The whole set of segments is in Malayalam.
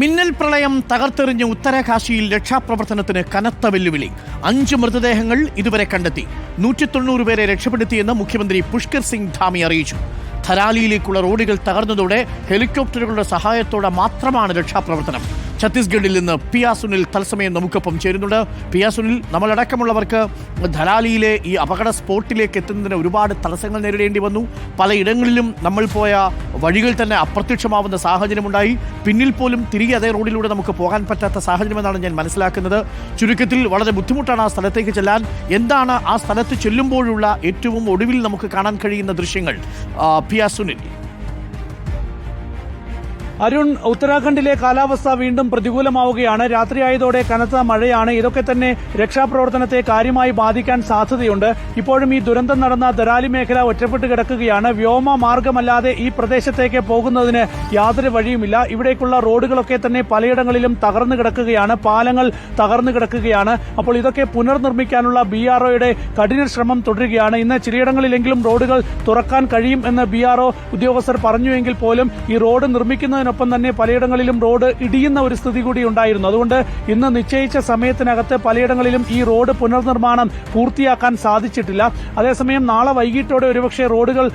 മിന്നൽ പ്രളയം തകർത്തെറിഞ്ഞ ഉത്തരകാശിയിൽ രക്ഷാപ്രവർത്തനത്തിന് കനത്ത വെല്ലുവിളി. അഞ്ച് മൃതദേഹങ്ങൾ ഇതുവരെ കണ്ടെത്തി. നൂറ്റി തൊണ്ണൂറ് പേരെ രക്ഷപ്പെടുത്തിയെന്ന് മുഖ്യമന്ത്രി പുഷ്കർ സിംഗ് ധാമി അറിയിച്ചു. ധരാലിയിലേക്കുള്ള റോഡുകൾ തകർന്നതോടെ ഹെലികോപ്റ്ററുകളുടെ സഹായത്തോടെ മാത്രമാണ് രക്ഷാപ്രവർത്തനം. ഛത്തീസ്ഗഡിൽ നിന്ന് പിയാസുനിൽ തത്സമയം നമുക്കൊപ്പം ചേരുന്നുണ്ട്. പിയാസുനിൽ നമ്മളടക്കമുള്ളവർക്ക് ധലാലിയിലെ ഈ അപകട സ്പോട്ടിലേക്ക് എത്തുന്നതിന് ഒരുപാട് തടസ്സങ്ങൾ നേരിടേണ്ടി വന്നു. പലയിടങ്ങളിലും നമ്മൾ പോയ വഴികൾ തന്നെ അപ്രത്യക്ഷമാവുന്ന സാഹചര്യമുണ്ടായി. പിന്നിൽ പോലും തിരികെ അതേ റോഡിലൂടെ നമുക്ക് പോകാൻ പറ്റാത്ത സാഹചര്യമെന്നാണ് ഞാൻ മനസ്സിലാക്കുന്നത്. ചുരുക്കത്തിൽ വളരെ ബുദ്ധിമുട്ടാണ് ആ സ്ഥലത്തേക്ക് ചെല്ലാൻ. എന്താണ് ആ സ്ഥലത്ത് ചെല്ലുമ്പോഴുള്ള ഏറ്റവും ഒടുവിൽ നമുക്ക് കാണാൻ കഴിയുന്ന ദൃശ്യങ്ങൾ? ആ, സുനിൽ അരുൺ ഉത്തരാഖണ്ഡിലെ കാലാവസ്ഥ വീണ്ടും പ്രതികൂലമാവുകയാണ്. രാത്രിയായതോടെ കനത്ത മഴയാണ്. ഇതൊക്കെ തന്നെ രക്ഷാപ്രവർത്തനത്തെ കാര്യമായി ബാധിക്കാൻ സാധ്യതയുണ്ട്. ഇപ്പോഴും ഈ ദുരന്തം നടന്ന ദരാലി മേഖല ഒറ്റപ്പെട്ട് കിടക്കുകയാണ്. വ്യോമ മാർഗമല്ലാതെ ഈ പ്രദേശത്തേക്ക് പോകുന്നതിന് യാതൊരു വഴിയുമില്ല. ഇവിടേക്കുള്ള റോഡുകളൊക്കെ തന്നെ പലയിടങ്ങളിലും തകർന്നു കിടക്കുകയാണ്. പാലങ്ങൾ തകർന്നു കിടക്കുകയാണ്. അപ്പോൾ ഇതൊക്കെ പുനർനിർമ്മിക്കാനുള്ള ബി ആർ കഠിന ശ്രമം തുടരുകയാണ്. ഇന്ന് ചിലയിടങ്ങളിലെങ്കിലും റോഡുകൾ തുറക്കാൻ കഴിയും എന്ന് ബി ആർ ഉദ്യോഗസ്ഥർ പറഞ്ഞുവെങ്കിൽ പോലും ഈ റോഡ് നിർമ്മിക്കുന്നതിനൊപ്പം തന്നെ പലയിടങ്ങളിലും റോഡ് ഇടിയുന്ന ഒരു സ്ഥിതി കൂടി ഉണ്ടായിരുന്നു അതുകൊണ്ട് ഇന്ന് നിശ്ചയിച്ച സമയത്തിനകത്ത് പലയിടങ്ങളിലും ഈ റോഡ് പുനർനിർമ്മാണം പൂർത്തിയാക്കാൻ സാധിച്ചിട്ടില്ല. അതേസമയം നാളെ വൈകിട്ടോടെ ഒരുപക്ഷെ റോഡുകൾ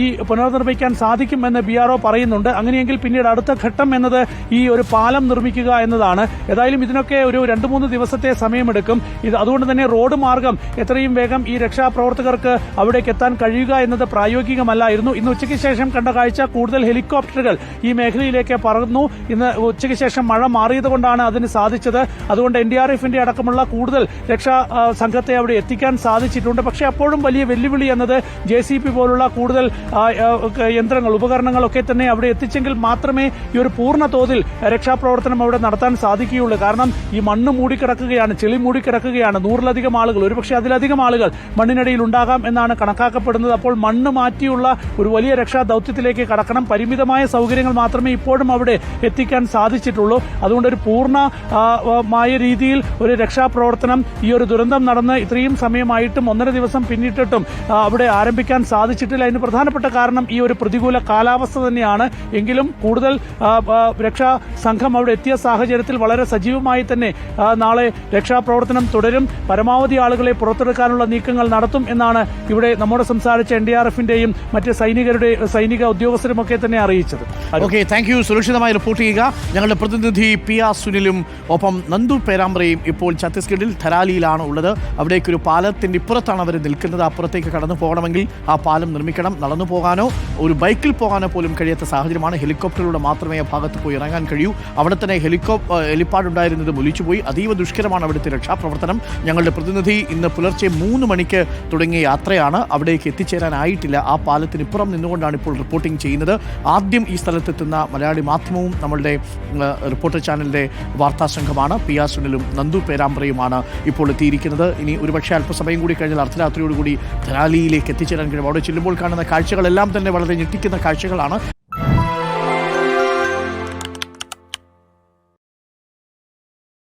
ഈ പുനർനിർമ്മിക്കാൻ സാധിക്കുമെന്ന് ബി ആർ പറയുന്നുണ്ട്. അങ്ങനെയെങ്കിൽ പിന്നീട് അടുത്ത ഘട്ടം എന്നത് ഈ ഒരു പാലം നിർമ്മിക്കുക എന്നതാണ്. ഏതായാലും ഇതിനൊക്കെ ഒരു രണ്ട് മൂന്ന് ദിവസത്തെ സമയമെടുക്കും. ഇത് അതുകൊണ്ട് തന്നെ റോഡ് മാർഗം എത്രയും വേഗം ഈ രക്ഷാപ്രവർത്തകർക്ക് അവിടേക്ക് എത്താൻ കഴിയുക എന്നത് പ്രായോഗികമല്ലായിരുന്നു. ഇന്ന് ഉച്ചയ്ക്ക് ശേഷം കണ്ട കാഴ്ച കൂടുതൽ ഹെലികോപ്റ്ററുകൾ ഈ മേഖലയിലേക്ക് പറന്നു. ഇന്ന് ഉച്ചയ്ക്ക് ശേഷം മഴ മാറിയതുകൊണ്ടാണ് അതിന് സാധിച്ചത്. അതുകൊണ്ട് എൻ ഡി ആർ എഫിന്റെ അടക്കമുള്ള കൂടുതൽ രക്ഷാ സംഘത്തെ അവിടെ എത്തിക്കാൻ സാധിച്ചിട്ടുണ്ട്. പക്ഷേ അപ്പോഴും വലിയ വെല്ലുവിളി എന്നത് ജെ സി പി പോലുള്ള കൂടുതൽ യന്ത്രങ്ങൾ ഉപകരണങ്ങളൊക്കെ തന്നെ അവിടെ എത്തിച്ചെങ്കിൽ മാത്രമേ ഈ ഒരു പൂർണ തോതിൽ രക്ഷാപ്രവർത്തനം അവിടെ നടത്താൻ സാധിക്കുകയുള്ളൂ. കാരണം ഈ മണ്ണ് മൂടിക്കിടക്കുകയാണ് ചെളി മൂടിക്കിടക്കുകയാണ്. നൂറിലധികം ആളുകൾ ഒരുപക്ഷെ അതിലധികം ആളുകൾ മണ്ണിനടിയിൽ ഉണ്ടാകാം എന്നാണ് കണക്കാക്കപ്പെടുന്നത്. അപ്പോൾ മണ്ണ് മാറ്റിയുള്ള ഒരു വലിയ രക്ഷാ ദൌത്യത്തിലേക്ക് കടക്കണം. പരിമിതമായ സൗകര്യങ്ങൾ മാത്രമേ ഇപ്പോഴും അവിടെ എത്തിക്കാൻ സാധിച്ചിട്ടുള്ളൂ. അതുകൊണ്ട് ഒരു പൂർണ ആ, ആ, മായ രീതിയിൽ ഒരു രക്ഷാപ്രവർത്തനം ഈ ഒരു ദുരന്തം നടന്ന് ഇത്രയും സമയമായിട്ടും ഒന്നര ദിവസം പിന്നിട്ടിട്ടും അവിടെ ആരംഭിക്കാൻ സാധിച്ചിട്ടില്ല. അതിന് പ്രധാനപ്പെട്ട കാരണം ഈ ഒരു പ്രതികൂല കാലാവസ്ഥ തന്നെയാണ്. എങ്കിലും കൂടുതൽ രക്ഷാ സംഘം അവിടെ എത്തിയ സാഹചര്യത്തിൽ വളരെ സജീവമായി തന്നെ നാളെ രക്ഷാപ്രവർത്തനം തുടരും. പരമാവധി ആളുകളെ പുറത്തെടുക്കാനുള്ള നീക്കങ്ങൾ നടത്തും എന്നാണ് ഇവിടെ നമ്മോട് സംസാരിച്ച എൻ ഡി ആർ എഫിന്റെയും മറ്റ് സൈനികരുടെ സൈനിക ഉദ്യോഗസ്ഥരുമൊക്കെ തന്നെ അറിയിച്ചത്. Okay thank you. സുരക്ഷിതമായി റിപ്പോർട്ട് ചെയ്യുക. ഞങ്ങളുടെ പ്രതിനിധി പി ആർ സുനിലും ഒപ്പം നന്ദു പേരാമ്പ്രയും ഇപ്പോൾ ഛത്തീസ്ഗഡിൽ ധരാലിയിലാണ് ഉള്ളത്. അവിടേക്കൊരു പാലത്തിന്റെ ഇപ്പുറത്താണ് അവർ നിൽക്കുന്നത്. അപ്പുറത്തേക്ക് കടന്നു പോകണമെങ്കിൽ ആ പാലം നിർമ്മിക്കണം. നടന്നു പോകാനോ ഒരു ബൈക്കിൽ പോകാനോ പോലും കഴിയാത്ത സാഹചര്യമാണ്. ഹെലികോപ്റ്ററിലൂടെ മാത്രമേ ആ ഭാഗത്ത് പോയി ഇറങ്ങാൻ കഴിയൂ. അവിടെ തന്നെ ഹെലികോപ്റ്റർ ഹെലിപ്പാഡ് ഉണ്ടായിരുന്നത് ഒലിച്ചുപോയി അതീവ ദുഷ്കരമാണ് അവിടുത്തെ രക്ഷാപ്രവർത്തനം. ഞങ്ങളുടെ പ്രതിനിധി ഇന്ന് പുലർച്ചെ മൂന്ന് മണിക്ക് തുടങ്ങിയ യാത്രയാണ്. അവിടേക്ക് എത്തിച്ചേരാനായിട്ടില്ല. ആ പാലത്തിന് ഇപ്പുറം നിന്നുകൊണ്ടാണ് ഇപ്പോൾ റിപ്പോർട്ടിംഗ് ചെയ്യുന്നത്. ആദ്യം ഈ സ്ഥലത്തെത്തുന്ന മലയാളി മാധ്യമവും നമ്മളുടെ റിപ്പോർട്ടർ ചാനലിന്റെ വാർത്താ സംഘമാണ്. പി ആർ സുനിലും നന്ദു പേരാമ്പ്രയുമാണ് ഇപ്പോൾ എത്തിയിരിക്കുന്നത്. ഇനി ഒരുപക്ഷെ അല്പസമയം കൂടി കഴിഞ്ഞാൽ അർദ്ധരാത്രിയോടുകൂടി ധനാലിയിലേക്ക് എത്തിച്ചേരാൻ കഴിയും. അവിടെ ചെല്ലുമ്പോൾ കാണുന്ന കാഴ്ചകളെല്ലാം തന്നെ വളരെ ഞെട്ടിക്കുന്ന കാഴ്ചകളാണ്.